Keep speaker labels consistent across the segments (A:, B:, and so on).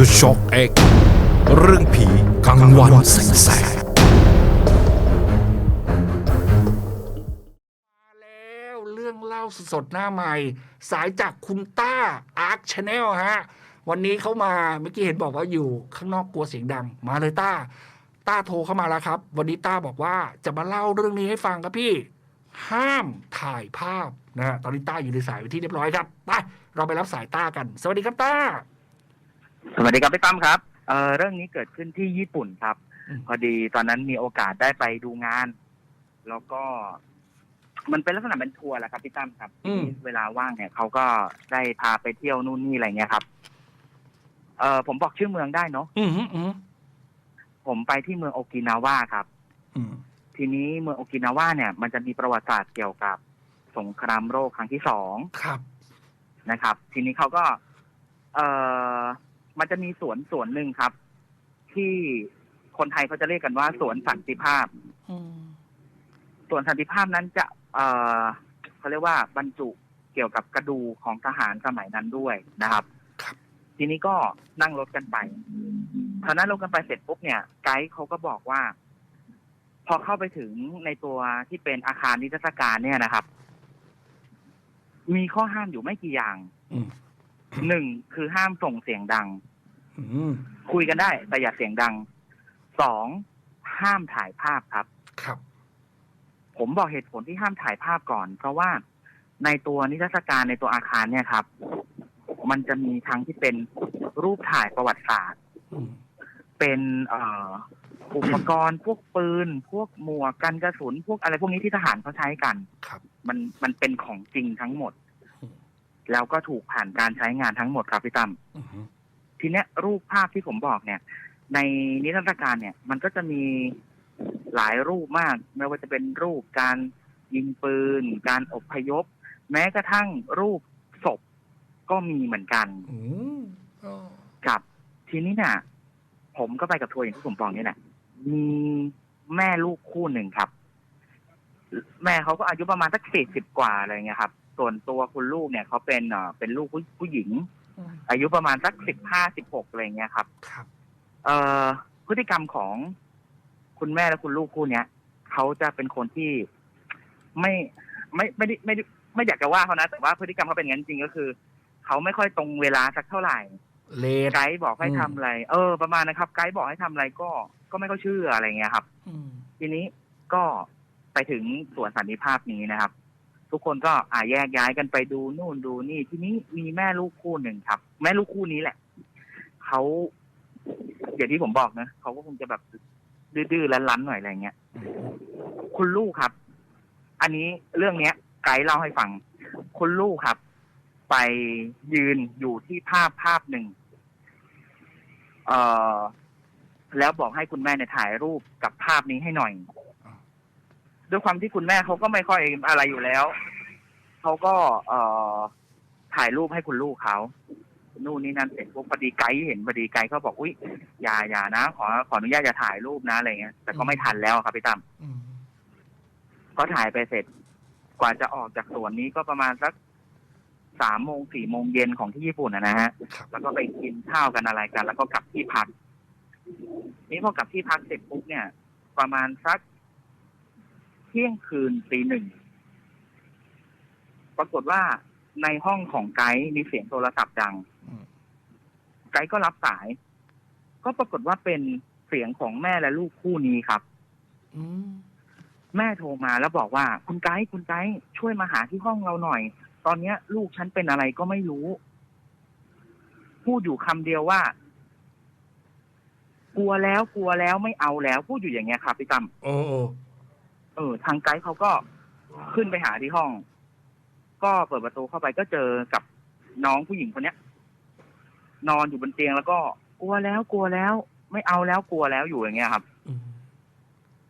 A: The Shock X เรื่องผีกลางวันแสกๆ
B: มาแล้วเรื่องเล่าสดๆหน้าใหม่ สายจากคุณต้าอาร์คชาแนลฮะ วันนี้เขามาเมื่อกี้เห็นบอกว่าอยู่ข้างนอกกลัวเสียงดัง มาเลยต้า ต้าโทรเข้ามาแล้วครับ วันนี้ต้าบอกว่าจะมาเล่าเรื่องนี้ให้ฟังครับพี่ ห้ามถ่ายภาพนะฮะตอนนี้ต้าอยู่ในสายไปนที่เรียบร้อยครับไปเราไปรับสายต้ากัน สวัสดีครับต้า
C: สวัสดีครับพี่ตั้มครับเอ่อเรื่องนี้เกิดขึ้นที่ญี่ปุ่นครับ
B: อืม
C: พอดีตอนนั้นมีโอกาสได้ไปดูงาน แล้วก็ มันเป็นลักษณะเป็นทัวร์แหละครับพี่ตั้มครับ
B: อืม
C: ที่เวลาว่างเนี่ยเขาก็ได้พาไปเที่ยวนู่นนี่อะไรเงี้ยครับ เอ่อผมบอกชื่อเมืองได้เนาะ
B: อืมฮึอืม
C: ผมไปที่เมืองโอกินาวาครับ
B: อืม
C: ทีนี้เมืองโอกินาวาเนี่ย มันจะมีประวัติศาสตร์เกี่ยวกับสงครามโลกครั้งที่สอง
B: ครับ
C: นะครับทีนี้เขาก็ เอ่อ มันจะมีสวนสวนหนึ่งครับ ที่คนไทยเขาจะเรียกกันว่าสวนสันติภาพ
B: อืม
C: สวนสันติภาพนั้นจะ เอ่อเขาเรียกว่าบรรจุเกี่ยวกับกระดูกของทหารสมัยนั้นด้วยนะครับ
B: ครับ
C: ทีนี้ก็นั่งรถกันไปพอนั่งรถกันไปเสร็จปุ๊บเนี่ย ไกด์เขาก็บอกว่า พอเข้าไปถึงในตัวที่เป็นอาคารนิทรรศการเนี่ยนะครับ มีข้อห้ามอยู่ไม่กี่อย่าง
B: อืม
C: หนึ่งคือห้ามส่งเสียงดัง
B: อืม
C: คุยกันได้ แต่อย่าเสียงดังสองห้ามถ่ายภาพครับ
B: ครับ
C: ผมบอกเหตุผลที่ห้ามถ่ายภาพก่อน เพราะว่าในตัวนิทรรศการในตัวอาคารเนี่ยครับ มันจะมีทั้งที่เป็นรูปถ่ายประวัติศาสตร์
B: อืม
C: เป็นเอ่ออุปกรณ์พวกปืน พวกหมวกกันกระสุน พวกอะไรพวกนี้ที่ทหารเขาใช้กัน
B: ครับ
C: มันมันเป็นของจริงทั้งหมด
B: อืม
C: แล้วก็ถูกผ่านการใช้งานทั้งหมดครับพี่ตั้ม
B: อืม
C: ทีเนี้ยรูปภาพที่ผมบอกเนี่ย ในนิทรรศการเนี่ย มันก็จะมีหลายรูปมาก ไม่ว่าจะเป็นรูปการยิงปืน การอพยพ แม้กระทั่งรูปศพก็มีเหมือนกัน
B: อืมอ๋อ
C: ครับ ทีนี้เนี่ยผมก็ไปกับทัวร์อย่างที่ผมบอกนี่แหละมีแม่ลูกคู่หนึ่งครับ แม่เขาก็อายุประมาณสักสี่สิบกว่าอะไรเงี้ยครับ ส่วนตัวคุณลูกเนี่ยเขาเป็นเอ่อเป็นลูกผู้ผู้หญิง
B: อืม
C: อายุประมาณสักสิบห้าสิบหกอะไรเงี้ยครับ
B: ครับ
C: เอ่อพฤติกรรมของคุณแม่และคุณลูกคู่เนี้ยเขาจะเป็นคนที่ไม่ไม่ไม่ได้ไม่ได้ไม่อยากจะว่าเขานะ แต่ว่าพฤติกรรมเขาเป็นอย่างนั้นจริงก็คือเขาไม่ค่อยตรงเวลาสักเท่าไหร่
B: เลด
C: ไกด์บอกให้
B: อืม
C: ทำอะไร เออ ประมาณนะครับ ไกด์บอกให้ทำอะไรก็ก็ไม่ค่อยเชื่ออะไรเงี้ยครับ
B: อืม
C: ทีนี้ก็ไปถึงสวนสันติภาพนี้นะครับ ทุกคนก็อ่าแยกย้ายกันไปดูนู่นดูนี่ทีนี้มีแม่ลูกคู่หนึ่งครับ แม่ลูกคู่นี้แหละเขาอย่างที่ผมบอกนะเขาก็คงจะแบบดื้อๆลันๆหน่อยอะไรเงี้ยคุณลูกครับ อันนี้เรื่องเนี้ย ไกด์เล่าให้ฟัง คุณลูกครับ ไปยืนอยู่ที่ภาพภาพหนึ่งเอ่อแล้วบอกให้คุณแม่เนี่ยถ่ายรูปกับภาพนี้ให้หน่อย ด้วยความที่คุณแม่เขาก็ไม่ค่อยอะไรอยู่แล้วเขาก็เอ่อถ่ายรูปให้คุณลูกเขานู่นนี่นั่นเสร็จปุ๊บพอดีไกด์เห็นพอดีไกด์เขาบอกอุ้ยอย่าอย่านะ ขอขออนุญาตอย่าถ่ายรูปนะอะไรเงี้ยแต่ก็ไม่ทันแล้วครับพี่ตั้ม
B: อืม
C: ก็ถ่ายไปเสร็จ กว่าจะออกจากสวนนี้ก็ประมาณสักสามโมงสี่โมงเย็นของที่ญี่ปุ่นนะนะฮะ
B: ครับ
C: แล้วก็ไปกินข้าวกันอะไรกัน แล้วก็กลับที่พัก นี่พอกลับที่พักเสร็จปุ๊บเนี่ย ประมาณสักเที่ยงคืนตีหนึ่งปรากฏว่าในห้องของไกด์มีเสียงโทรศัพท์ดัง
B: อืม
C: ไกด์ก็รับสาย ก็ปรากฏว่าเป็นเสียงของแม่และลูกคู่นี้ครับ
B: อืม
C: แม่โทรมาแล้วบอกว่า คุณไกด์คุณไกด์ช่วยมาหาที่ห้องเราหน่อย ตอนเนี้ย ลูกฉันเป็นอะไรก็ไม่รู้ พูดอยู่คำเดียวว่า กลัวแล้วกลัวแล้วไม่เอาแล้ว พูดอยู่อย่างเงี้ยครับพี่ตั้ม
B: โอ้โอ้
C: เออ ทางไกด์เขาก็ขึ้นไปหาที่ห้อง ก็เปิดประตูเข้าไปก็เจอกับน้องผู้หญิงคนเนี้ย นอนอยู่บนเตียงแล้วก็กลัวแล้วกลัวแล้ว ไม่เอาแล้วกลัวแล้วอยู่อย่างเงี้ยครับ
B: อืม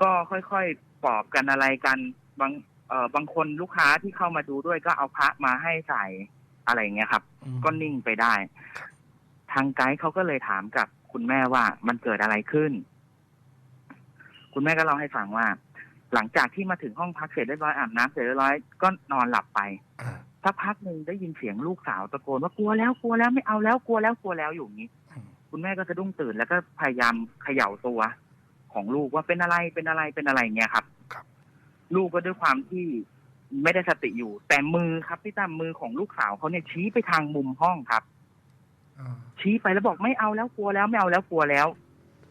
C: ก็ค่อยๆปลอบกันอะไรกันบางเอ่อบางคนลูกค้าที่เข้ามาดูด้วยก็เอาพระมาให้ใส่อะไรอย่างเงี้ยครับ
B: อืม
C: ก็นิ่งไปได้ ทางไกด์เขาก็เลยถามกับคุณแม่ว่ามันเกิดอะไรขึ้น คุณแม่ก็เล่าให้ฟังว่า หลังจากที่มาถึงห้องพักเสร็จเรียบร้อยอาบน้ำเสร็จเรียบร้อยก็นอนหลับไป
B: อ่า
C: สักพักหนึ่งได้ยินเสียงลูกสาวตะโกนว่ากลัวแล้วกลัวแล้วไม่เอาแล้วกลัวแล้วกลัวแล้วอยู่อย่างนี้
B: อืม
C: คุคุณแม่ก็สะดุ้งตื่นแล้วก็พยายามเขย่าตัวของลูกว่าเป็นอะไรเป็นอะไรเป็นอะไรเงี้ยครับ
B: ครับ
C: ลูกก็ด้วยความที่ไม่ได้สติอยู่ แต่มือครับพี่ตั้มมือของลูกสาวเขาเนี่ยชี้ไปทางมุมห้องครับ
B: อ่า
C: ชี้ไปแล้วบอกไม่เอาแล้วกลัวแล้วไม่เอาแล้วกลัวแล้ว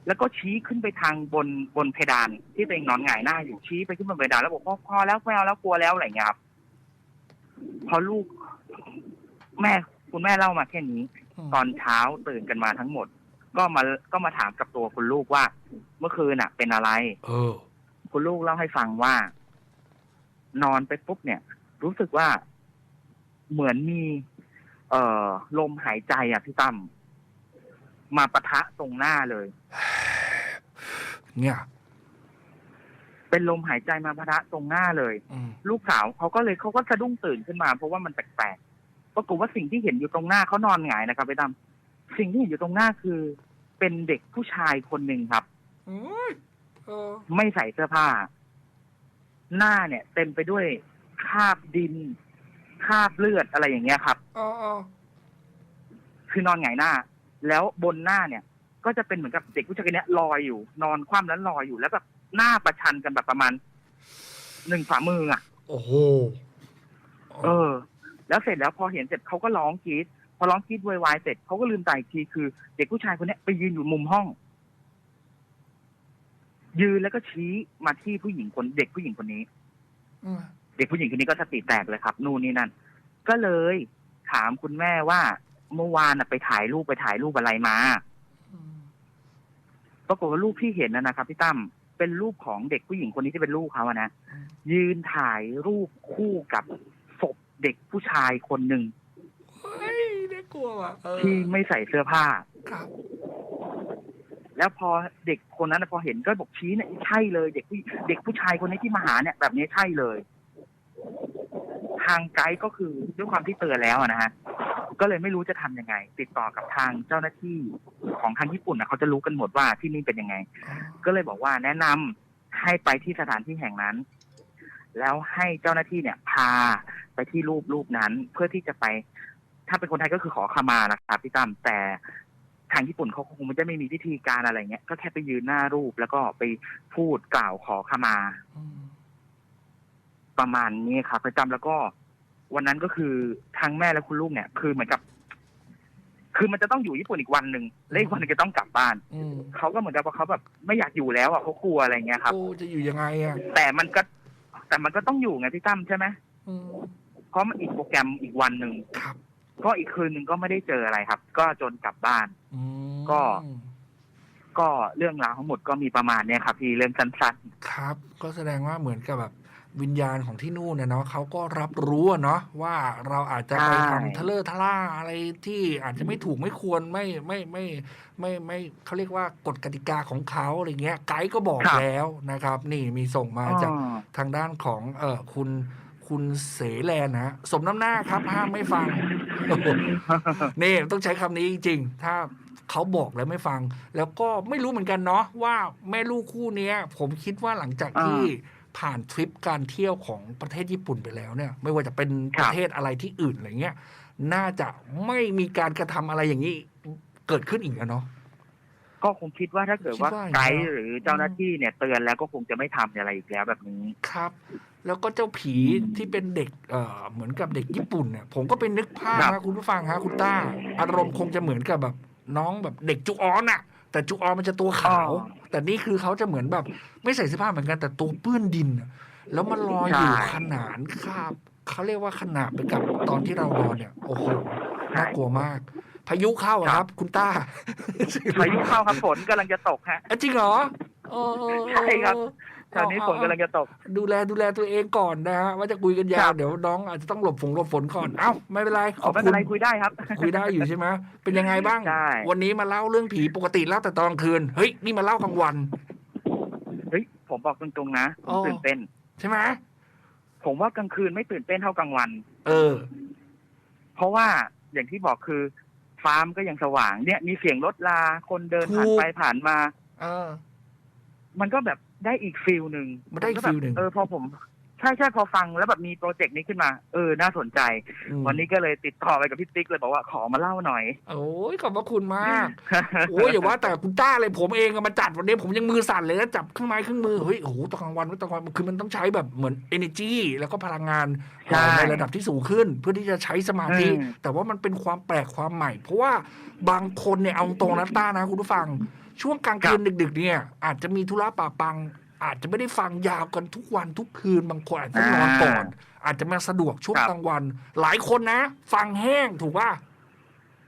C: แล้วก็ชี้ขึ้นไปทางบนบนเพดานที่ตัวเองนอนหงายหน้าอยู่ชี้ไปขึ้นบนเพดานแล้วบอกพอพอแล้วไม่เอาแล้วกลัวแล้วอะไรอย่างเงี้ยครับพอลูกแม่คุณแม่เล่ามาแค่นี้
B: ม
C: ตอนเช้าตื่นกันมาทั้งหมด ก็มาก็มาถามกับตัวคุณลูกว่า เมื่อคืนน่ะ เป็นอะไร
B: เออ
C: คุณลูกเล่าให้ฟังว่า นอนไปปุ๊บเนี่ย รู้สึกว่าเหมือนมี เอ่อ ลมหายใจอะพี่ตั้ม มาปะทะตรงหน้าเลย
B: เนี่ย
C: เป็นลมหายใจมาปะทะตรงหน้าเลย
B: อืม
C: ลูกสาวเขาก็เลยเขาก็สะดุ้งตื่นขึ้นมา เพราะว่ามันแปลกๆปรากฏว่าสิ่งที่เห็นอยู่ตรงหน้าเขานอนหงายนะครับพี่ตั้มสิ่งที่เห็นอยู่ตรงหน้าคือ เป็นเด็กผู้ชายคนหนึ่งครับ
B: โอ้ยเออ
C: ไม่ใส่เสื้อผ้า หน้าเนี่ย เต็มไปด้วยคราบดินคราบเลือดอะไรอย่างเงี้ยครับ
B: อ๋ออ๋อ
C: คือนอนหงายหน้า แล้วบนหน้าเนี่ย ก็จะเป็นเหมือนกับเด็กผู้ชายคนเนี้ยลอยอยู่ นอนคว่ำแล้วลอยอยู่แล้วแบบหน้าประชันกันแบบประมาณหนึ่งฝ่ามืออะ
B: โอ้โห
C: เออ แล้วเสร็จแล้วพอเห็นเสร็จเขาก็ร้องกรีดพอร้องกรีดโวยวายเสร็จเขาก็ลืมตาอีกทีคือ เด็กผู้ชายคนเนี้ยไปยืนอยู่มุมห้อง ยืนแล้วก็ชี้มาที่ผู้หญิงคนเด็กผู้หญิงคนนี้
B: อืม
C: เด็กผู้หญิงคนนี้ก็สติแตกเลยครับ นู่นนี่นั่น ก็เลยถามคุณแม่ว่า เมื่อวานน่ะไปถ่ายรูปไปถ่ายรูปอะไรมา
B: อืม
C: ปรากฏว่ารูปที่เห็นนะนะครับพี่ตั้มเป็นรูปของเด็กผู้หญิงคนนี้ที่เป็นลูกเขาอะนะยืนถ่ายรูปคู่กับศพเด็กผู้ชายคนหนึ่ง
B: เฮ้ยน่ากลัวว่ะเออ
C: ที่ไม่ใส่เสื้อผ้า
B: ครับ
C: แล้วพอเด็กคนนั้นน่ะพอเห็นก็บอกชี้เนี่ยใช่เลย เด็กผู้เด็กผู้ชายคนนี้ที่มาหาเนี่ยแบบนี้ใช่เลย ทางไกด์ก็คือด้วยความที่เตือนแล้วอะนะฮะ ก็เลยไม่รู้จะทำยังไง ติดต่อกับทางเจ้าหน้าที่ของทางญี่ปุ่นนะเขาจะรู้กันหมดว่าที่นี่เป็นยังไง ก็เลยบอกว่าแนะนำให้ไปที่สถานที่แห่งนั้น แล้วให้เจ้าหน้าที่เนี่ยพาไปที่รูปรูปนั้น เพื่อที่จะไป ถ้าเป็นคนไทยก็คือขอขมานะครับพี่ตั้มแต่ทางญี่ปุ่นเขาคงไม่ได้ไม่มีพิธีการอะไรเงี้ยก็แค่ไปยืนหน้ารูปแล้วก็ไปพูดกล่าวขอขมา
B: อืม
C: ประมาณนี้ครับประจำแล้วก็ วันนั้นก็คือทั้งแม่และคุณลูกเนี่ย คือเหมือนกับ คือมันจะต้องอยู่ญี่ปุ่นอีกวันหนึ่งและอีกวันหนึงจะต้องกลับบ้าน
B: อืม
C: เขาก็เหมือนกับว่าเขาแบบไม่อยากอยู่แล้วอะเขากลัวอะไรเงี้ยครับ
B: โอ้จะอยู่ยังไงอะ
C: แต่มันก็ แต่มันก็ต้องอยู่ไงพี่ตั้มใช่ไหม
B: อืม
C: เพราะมันอีกโปรแกรมอีกวันหนึ่ง
B: ครับ
C: ก็อีกคืนหนึ่งก็ไม่ได้เจออะไรครับ ก็จนกลับบ้าน
B: อืม
C: ก็ ก็เรื่องราวทั้งหมดก็มีประมาณเนี้ยครับพี่เรื่องสั้น
B: ครับ ก็แสดงว่าเหมือนกับแบบ วิญญาณของที่นู่นเนี่ยเนาะเขาก็รับรู้อะเนาะว่าเราอาจจะไปทำทะเลอร์ทะล่าอะไรที่อาจจะไม่ถูกไม่ควรไม่ไม่ไม่ไม่ไม่เขาเรียกว่ากฎกติกาของเขาอะไรเงี้ยไกด์ก็บอกแล้วนะครับ นี่มีส่ง
C: ๆ
B: มาจากทางด้านของเออคุณคุณเสแลนนะฮะสมน้ำหน้าครับห้ามไม่ฟังนี่ต้องใช้คำนี้จริงๆถ้าเขาบอกแล้วไม่ฟัง แล้วก็ไม่รู้เหมือนกันเนาะว่าแม่ลูกคู่เนี้ย ผมคิดว่าหลังจากที่ ผ่านทริปการเที่ยวของประเทศญี่ปุ่นไปแล้วเนี่ย ไม่ว่าจะเป็น
C: ค
B: ป
C: รับ
B: ระเทศอะไรที่อื่นอะไรเงี้ยน่าจะไม่มีการกระทำอะไรอย่างนี้เกิดขึ้นอีกแล้วเนาะ
C: ก็คงคิดว่าถ้าเกิดว่า
B: คิดว่าอย่าง
C: ไก
B: นั้น
C: ด์หรือเจ้าหน้าที่เนี่ยเตือนแล้วก็คงจะไม่ทำอะไรอีกแล้วแบบนี้
B: ครับ แล้วก็เจ้าผีที่เป็นเด็กเอ่อเหมือนกับเด็กญี่ปุ่นเนี่ยผมก็เป็นนึกภาพ
C: ครับ
B: นะคุณผู้ฟังฮะคุณต้า อารมณ์คงจะเหมือนกับแบบน้องแบบเด็กจุออนอะ แต่จุออนมันจะตัวขาว แต่นี่คือเขาจะเหมือนแบบ ไม่ใส่เสื้อผ้าเหมือนกันแต่ตัวเปื้อนดินอะแล้วมันลอยอยู่ขนานคาบเขาเรียกว่าขนาบไปกับตอนที่เรานอนเนี่ย โอ้โหน่ากลัวมาก พายุเข้าอะครับ คุณต้า
C: พายุเข้าครับฝนกำลังจะตกฮะ
B: อะจริงเหรอเออเออเออ
C: ใช่ครับ ตอนนี้ฝนกำลังจะตก
B: ดูแลดูแลตัวเองก่อนนะฮะว่าจะคุยกันยา
C: ควรับ
B: เดี๋ยวน้องอาจจะต้องหลบฝงหลบฝนก่อนเอ้าไม่เป็นไรข
C: อ๋
B: อ
C: อบไม่
B: คุ
C: เป็น
B: ณ
C: ไรคุยได้ครับ
B: คุยได้อยู่ใช่ไหมเป็นยังไงบ้าง
C: ใช่
B: วันนี้มาเล่าเรื่องผีปกติเล่าแต่ตอนกลางคืนเฮ้ยนี่มาเล่ากลางวัน
C: เฮ้ยผมบอกตรงๆนะผ
B: อ๋
C: ม
B: อ
C: ตื่นเต้น
B: ใช่ไหม
C: ผมว่ากลางคืนไม่ตื่นเต้นเท่ากลางวัน
B: เออ
C: เพราะว่าอย่างที่บอกคือฟาร์มก็ยังสว่างเนี่ย มีเสียงรถลาคนเดินผ่าน
B: ถูก
C: ไปผ่านมา
B: เออ
C: มันก็แบบ ได้อีกฟิลหนึ่ง
B: มันได้อีก
C: แบบ
B: ฟีลหนึ่ง
C: เออพอผม ใช่ใช่พอฟังแล้วแบบมีโปรเจกต์นี้ขึ้นมา เออ น่าสนใจ
B: อืม
C: วันนี้ก็เลยติดต่อไปกับพี่ติ๊กเลยบอกว่าขอมาเล่าหน่อย
B: โอ้ยขอบพระคุณมาก โอ้ยอย่าว่าแต่คุณต้าเลยผมเองอะมาจัดวันนี้ผมยังมือสั่นเลยนะจับเครื่องไม้เครื่องมือเฮ้ยโอ้โหตอนกลางวันตอนกลางวันคือมันต้องใช้แบบเหมือน energy แล้วก็พลังงาน
C: ใช่
B: ในระดับที่สูงขึ้น เพื่อที่จะใช้สมาธิ
C: อืม
B: แต่ว่ามันเป็นความแปลกความใหม่ เพราะว่าบางคนเนี่ยเอาตรงนะต้านะคุณผู้ฟัง ช่วงกลางคืนดึก ๆ เนี่ย อาจจะมีธุระป่าปัง อาจจะไม่ได้ฟังยาวกันทุกวันทุกคืนบางคนอาจจะนอนก่อน อาจจะมาสะดวกช่วง
C: ครับ
B: กลางวัน หลายคนนะ ฟังแห้งถูกป่ะ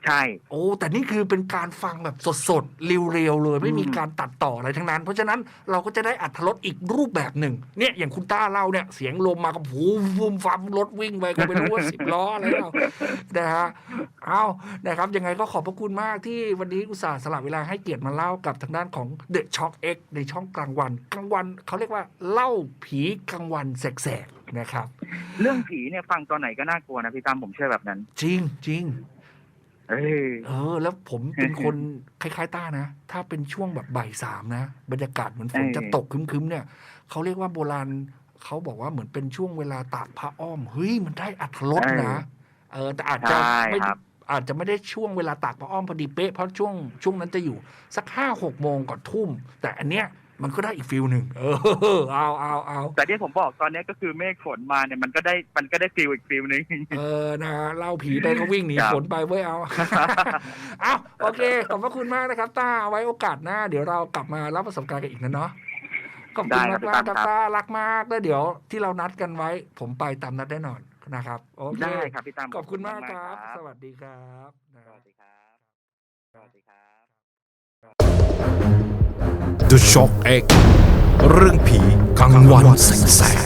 C: ใช่
B: โอ้แต่นี่คือเป็นการฟังแบบสดๆเรียวๆเลย ไม่มี
C: อืม
B: การตัดต่ออะไรทั้งนั้น เพราะฉะนั้นเราก็จะได้อัธรสอีกรูปแบบหนึ่ง เนี่ยอย่างคุณต้าเล่าเนี่ยเสียงลมมากับหูฟูมฟัมรถวิ่งไปก็ไม่รู้ว่าสิบล้ออะไรแล้วนะฮะเอานะครับยังไงก็ขอบพระคุณมากที่วันนี้อุตส่าห์สละเวลาให้เกียรติมาเล่ากับทางด้านของ The Shock X ในช่องกลางวันกลางวันเขาเรียกว่าเล่าผีกลางวันแสกๆนะครับ
C: เรื่องผีเนี่ยฟังตอนไหนก็น่ากลัวนะพี่ตั้มผมเชื่อแบบนั้น
B: จริงจริง
C: เอ้ย
B: เออ แล้วผมเป็นคนคล้ายๆต้านะ ถ้าเป็นช่วงแบบบ่ายสามนะ บรรยากาศเหมือนฝน
C: เออ
B: จะตกครึ้มๆเนี่ยเขาเรียกว่าโบราณเขาบอกว่าเหมือนเป็นช่วงเวลาตากผ้าอ้อม เฮ้ย มันได้อัตรสนะ เออ แต่อาจจะ
C: ใช่
B: ไม่
C: ครับ
B: อาจจะไม่ได้ช่วงเวลาตากผ้าอ้อมพอดีเป๊ะเพราะช่วงช่วงนั้นจะอยู่สักห้าหกโมงก่อนทุ่ม แต่อันเนี้ย มันก็ได้อีกฟิลหนึ่งเออเอาเอาเอา
C: แต่ที่ผมบอกตอนนี้ก็คือเมฆฝนมาเนี่ยมันก็ได้มันก็ได้ฟีลอีกฟีลหนึ่ง
B: เออนะเล่าผีไปก็วิ่งหนี
C: ครับ
B: ฝนไปเว้ยเอาเอาโอเคขอบพระคุณมากนะครับต้าเอาไว้โอกาสหน้า เดี๋ยวเรากลับมารับประสบการณ์กันอีกนะเนาะขอบคุณ
C: ได้
B: มาก
C: ครับ
B: มากครับ
C: ครับ
B: ต้ารักมากแล้วเดี๋ยวที่เรานัดกันไว้ ผมไปตามนัดแน่นอนนะครับโอเค
C: ได้ครับพี่ตั้ม
B: ขอบคุณมากครับ สวัสดีครับนะ
C: สวัสดีครับสวัสดีครับ
A: The Shock X เรื่องผีกลางวันแสง